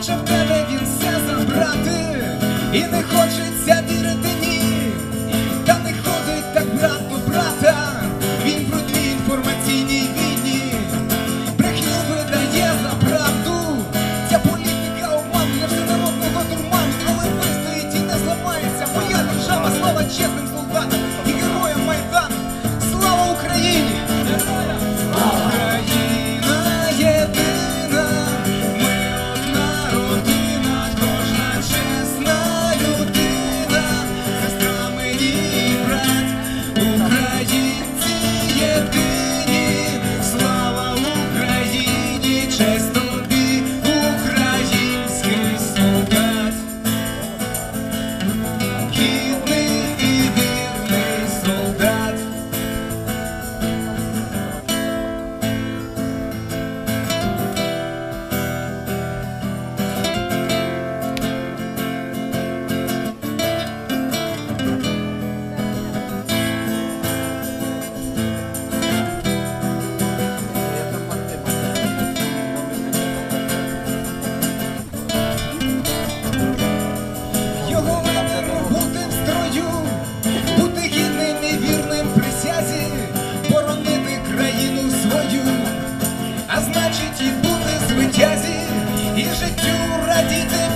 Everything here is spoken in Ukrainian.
хоче в тебе він все забрати, і не хочеться. I did the